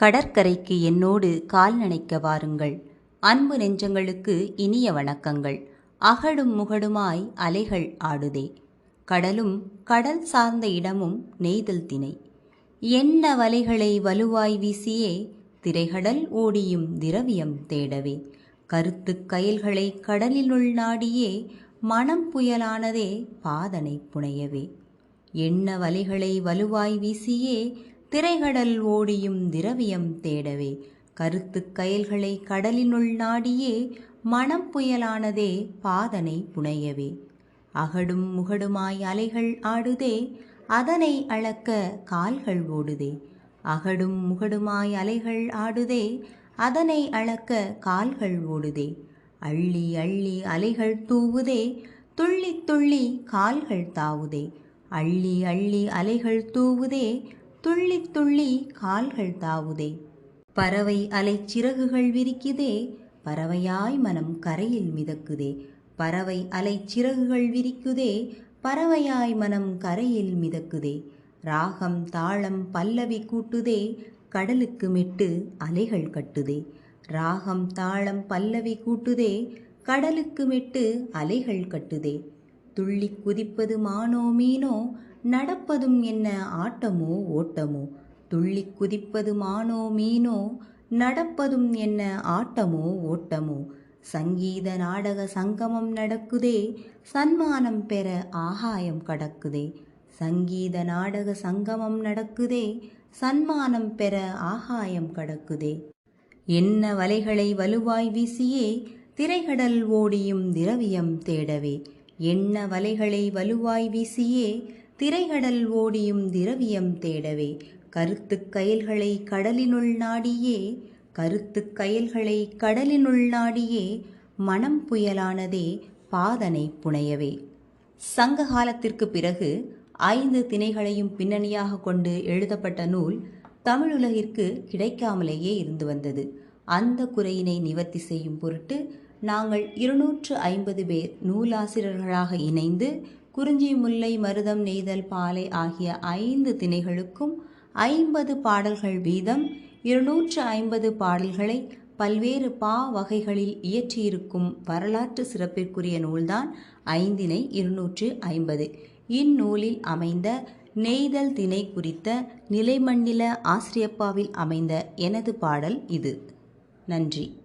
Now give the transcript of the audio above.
கடற்கரைக்கு என்னோடு கால் நனைக்க வாருங்கள். அன்பு நெஞ்சங்களுக்கு இனிய வணக்கங்கள். அகடும் முகடுமாய் அலைகள் ஆடுதே. கடலும் கடல் சார்ந்த இடமும் நெய்தல் திணை என்ன வலைகளை வலுவாய் வீசியே திரைகடல் ஓடியும் திரவியம் தேடவே. கருத்துக் கயல்களை கடலினுள் நாடியே மனம் புயலானதே பாதனை புனையவே. எண்ண வலைகளை வலுவாய் வீசியே திரைகடல் ஓடியும் திரவியம் தேடவே. கருத்துக் கயல்களை கடலினுள் நாடியே மனம் புயலானதே பாதனை புனையவே. அகடும் முகடுமாய் அலைகள் ஆடுதே அதனை அளக்க கால்கள் ஓடுதே. அகடும் முகடுமாய் அலைகள் ஆடுதே அதனை அளக்க கால்கள் ஓடுதே. அள்ளி அள்ளி அலைகள் தூவுதே துள்ளி துள்ளி கால்கள் தாவுதே. அள்ளி அள்ளி அலைகள் தூவுதே துள்ளி துள்ளி கால்கள் தாவுதே. பறவை அலை சிறகுகள் விரிக்குதே பறவையாய் மனம் கரையில் மிதக்குதே. பறவை அலை சிறகுகள் விரிக்குதே பறவையாய் மனம் கரையில் மிதக்குதே. ராகம் தாளம் பல்லவி கூட்டுதே கடலுக்கு மெட்டு அலைகள் கட்டுதே. ராகம் தாளம் பல்லவி கூட்டுதே கடலுக்கு மெட்டு அலைகள் கட்டுதே. துள்ளி குதிப்பது மானோ? மீனோ நடப்பதும் என்ன ஆட்டமோ ஓட்டமோ? துள்ளி குதிப்பது மானோ மீனோ? நடப்பதும் என்ன ஆட்டமோ ஓட்டமோ? சங்கீத நாடக சங்கமம் நடக்குதே சன்மானம் பெற ஆகாயம் கடக்குதே. சங்கீத நாடக சங்கமம் நடக்குதே சன்மானம் பெற ஆகாயம் கடக்குதே. என்ன வலைகளை வலுவாய் வீசியே திரைகடல் ஓடியும் திரவியம் தேடவே. எண்ண வலைகளை வலுவாய் வீசியே திரைகடல் ஓடியும் திரவியம் தேடவே கருத்துக் கயல்களை கடலினுள் நாடியே கருத்துக் கயல்களை கடலினுள் நாடியே மனம் புயலானதே பாதனை புனையவே. சங்க காலத்திற்கு பிறகு ஐந்து திணைகளையும் பின்னணியாக கொண்டு எழுதப்பட்ட நூல் தமிழுலகிற்கு கிடைக்காமலேயே இருந்து வந்தது. அந்த குறையினை நிவர்த்தி செய்யும் பொருட்டு நாங்கள் இருநூற்று ஐம்பது பேர் நூலாசிரியர்களாக இணைந்து குறிஞ்சி முல்லை மருதம் நெய்தல் பாலை ஆகிய ஐந்து திணைகளுக்கும் ஐம்பது பாடல்கள் வீதம் இருநூற்று ஐம்பது பாடல்களை பல்வேறு பா வகைகளில் இயற்றியிருக்கும் வரலாற்று சிறப்பிற்குரிய நூல்தான் ஐந்தினை இருநூற்று ஐம்பது. இந்நூலில் அமைந்த நெய்தல் திணை குறித்த நிலைமண்ணில ஆசிரியப்பாவில் அமைந்த எனது பாடல் இது. நன்றி.